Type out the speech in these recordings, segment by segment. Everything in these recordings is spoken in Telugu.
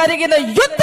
ಜರುಗಿದ ಯುದ್ಧ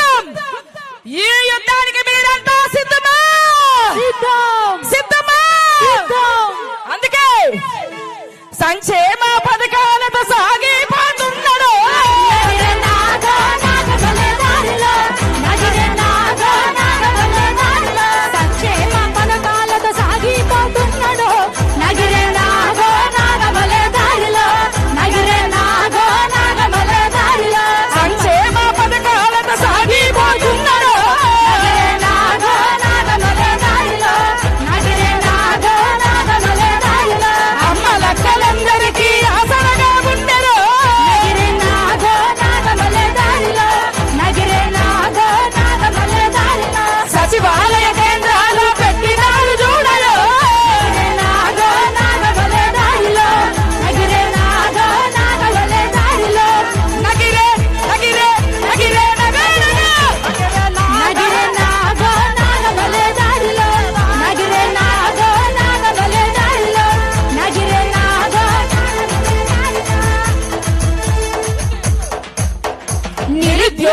Yo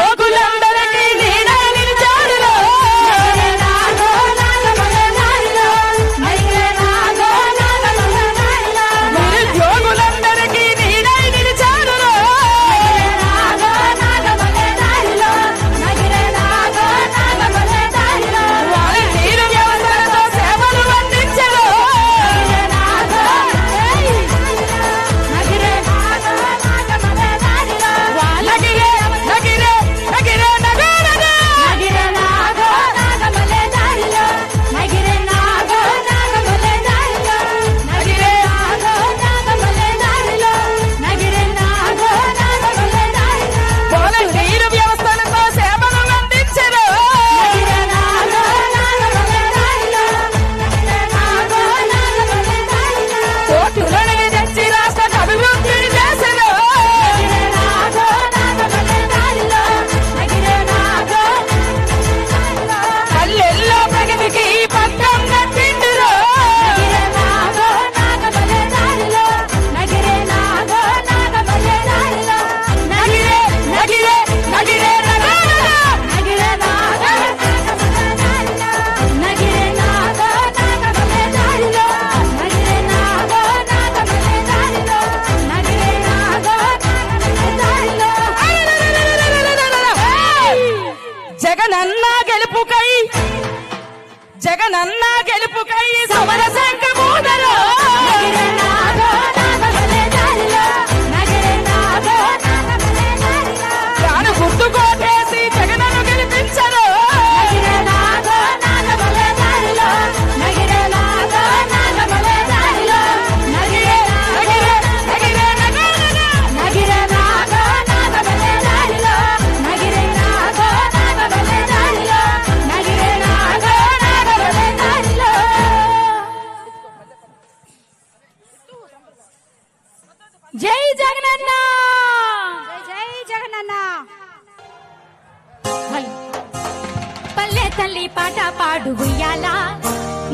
పల్లె తల్లి పాట పాడు ఉయ్యాలా?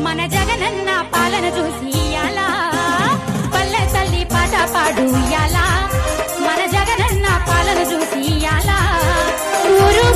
మన జగనన్న పాలన చూసి పల్లె తల్లి పాట పాడు ఉయ్యాలా? మన జగనన్న పాలన చూసి ఇయ్యాలా? ఊరు